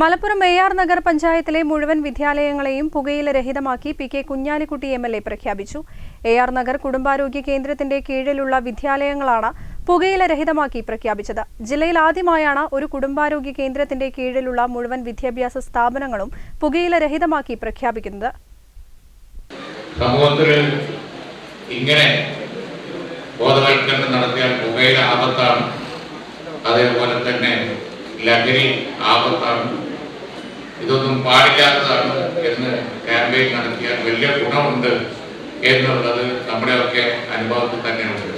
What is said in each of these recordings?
Malappuram മേയാർ Nagar പഞ്ചായത്തിലെ മുഴുവൻ വിദ്യാലയങ്ങളെയും പുകയില രഹിതമാക്കി P K Kunhalikutty M L A പ്രഖ്യാപിച്ചു. എ ആർ നഗർ കുടുംബാരോഗ്യ കേന്ദ്രത്തിന്റെ കീഴിലുള്ള വിദ്യാലയങ്ങളാണ് പുകയില രഹിതമാക്കി പ്രഖ്യാപിച്ചത്. ജില്ലയിൽ ആദ്യമായാണ് ഒരു കുടുംബാരോഗ്യ കേന്ദ്രത്തിന്റെ കീഴിലുള്ള മുഴുവൻ വിദ്യാഭ്യാസ സ്ഥാപനങ്ങളും പുകയില രഹിതമാക്കി പ്രഖ്യാപിക്കുന്നത്. സമൂഹത്തിൽ ഇങ്ങനെ ബോധവൽക്കരണം നടത്തിയാൽ പുകയില ആപത്താണ്. അതേപോലെ തന്നെ ലഹരി ആപത്താണ് ഇതൊന്നും പാടില്ലാത്തതാണ് എന്ന് ക്യാമ്പയിൻ നടത്തിയാൽ വലിയ ഗുണമുണ്ട് എന്നുള്ളത് നമ്മുടെയൊക്കെ അനുഭവത്തിൽ തന്നെയുണ്ട്.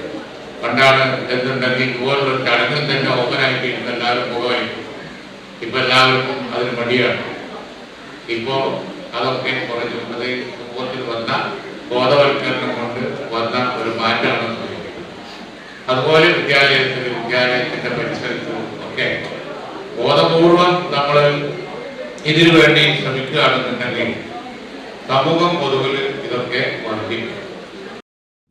പണ്ടാണ് എന്തുണ്ടെങ്കിൽ ഇതുപോലുള്ള ചടങ്ങിൽ തന്നെ ഓപ്പനാക്കിയിരുന്ന എല്ലാവരും പുകവലിക്കും ഇപ്പൊ എല്ലാവർക്കും അതിന് മടിയാണ്. ഇപ്പോ അതൊക്കെ കുറഞ്ഞു. അത് സമൂഹത്തിൽ വന്ന ബോധവൽക്കരണം കൊണ്ട് വന്ന ഒരു മാറ്റമാണ് അതുപോലെ വിദ്യാലയത്തിൽ വിദ്യാലയത്തിന്റെ പരിസരത്തും ഇതിനു വേണ്ടി ശ്രമിക്കുകയാണെന്നുണ്ടെങ്കിൽ സമൂഹം പൊതുവിൽ ഇതൊക്കെ വർദ്ധിക്കും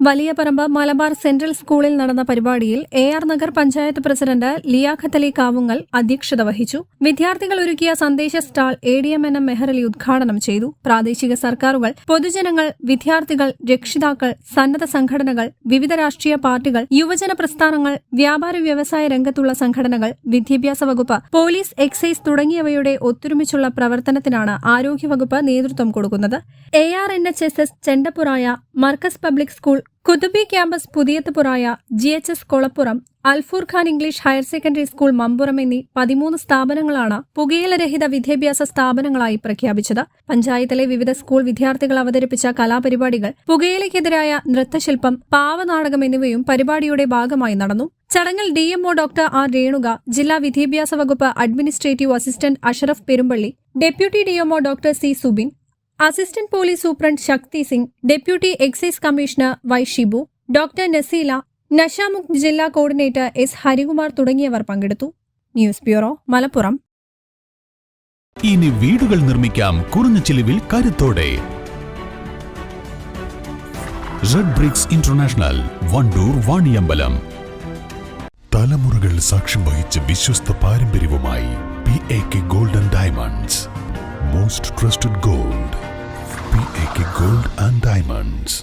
വലിയ പറമ്പ് മലബാർ സെൻട്രൽ സ്കൂളിൽ നടന്ന പരിപാടിയിൽ A R Nagar panchayat president Liyakhath Ali Kavungal അധ്യക്ഷത വഹിച്ചു. വിദ്യാർത്ഥികൾ ഒരുക്കിയ സന്ദേശ stall A D M N M Meharali ഉദ്ഘാടനം ചെയ്തു. പ്രാദേശിക സർക്കാരുകൾ പൊതുജനങ്ങൾ വിദ്യാർത്ഥികൾ രക്ഷിതാക്കൾ സന്നദ്ധ സംഘടനകൾ വിവിധ രാഷ്ട്രീയ പാർട്ടികൾ യുവജന പ്രസ്ഥാനങ്ങൾ വ്യാപാര വ്യവസായ രംഗത്തുള്ള സംഘടനകൾ വിദ്യാഭ്യാസ വകുപ്പ് പോലീസ് എക്സൈസ് തുടങ്ങിയവയുടെ ഒത്തൊരുമിച്ചുള്ള പ്രവർത്തനത്തിനാണ് ആരോഗ്യവകുപ്പ് നേതൃത്വം കൊടുക്കുന്നത്. A R N H S S Chendappuraya Markaz public school Kuthubi campus Puthiyathupuraya G H S Kolappuram Alfoor Khan English higher secondary school Mampuram എന്നീ പതിമൂന്ന് സ്ഥാപനങ്ങളാണ് പുകയിലരഹിത വിദ്യാഭ്യാസ സ്ഥാപനങ്ങളായി പ്രഖ്യാപിച്ചത്. പഞ്ചായത്തിലെ വിവിധ സ്കൂൾ വിദ്യാർത്ഥികൾ അവതരിപ്പിച്ച കലാപരിപാടികൾ പുകയിലയ്ക്കെതിരായ നൃത്തശില്പം പാവനാടകം എന്നിവയും പരിപാടിയുടെ ഭാഗമായി നടന്നു. ചടങ്ങിൽ ഡിഎംഒ ഡോക്ടർ ആർ രേണുക ജില്ലാ വിദ്യാഭ്യാസ വകുപ്പ് administrative assistant Ashraf Perumballi deputy DMO doctor C Subin assistant police superintendent Shakti Singh deputy excise commissioner Y Shibu doctor Naseela Nasha Mukt ജില്ലാ കോർഡിനേറ്റർ എസ് ഹരികുമാർ തുടങ്ങിയവർ പങ്കെടുത്തു. News bureau Malappuram. ഇനി വീടുകൾ നിർമ്മിക്കാം കുറഞ്ഞ ചിലവിൽ കരുത്തോടെ. Red bricks international Wandoor Vaniyambalam. തലമുറകൾ സാക്ഷ്യം വഹിച്ച വിശ്വസ്ത പാരമ്പര്യവുമായി P A K golden diamonds most trusted gold P A K gold and diamonds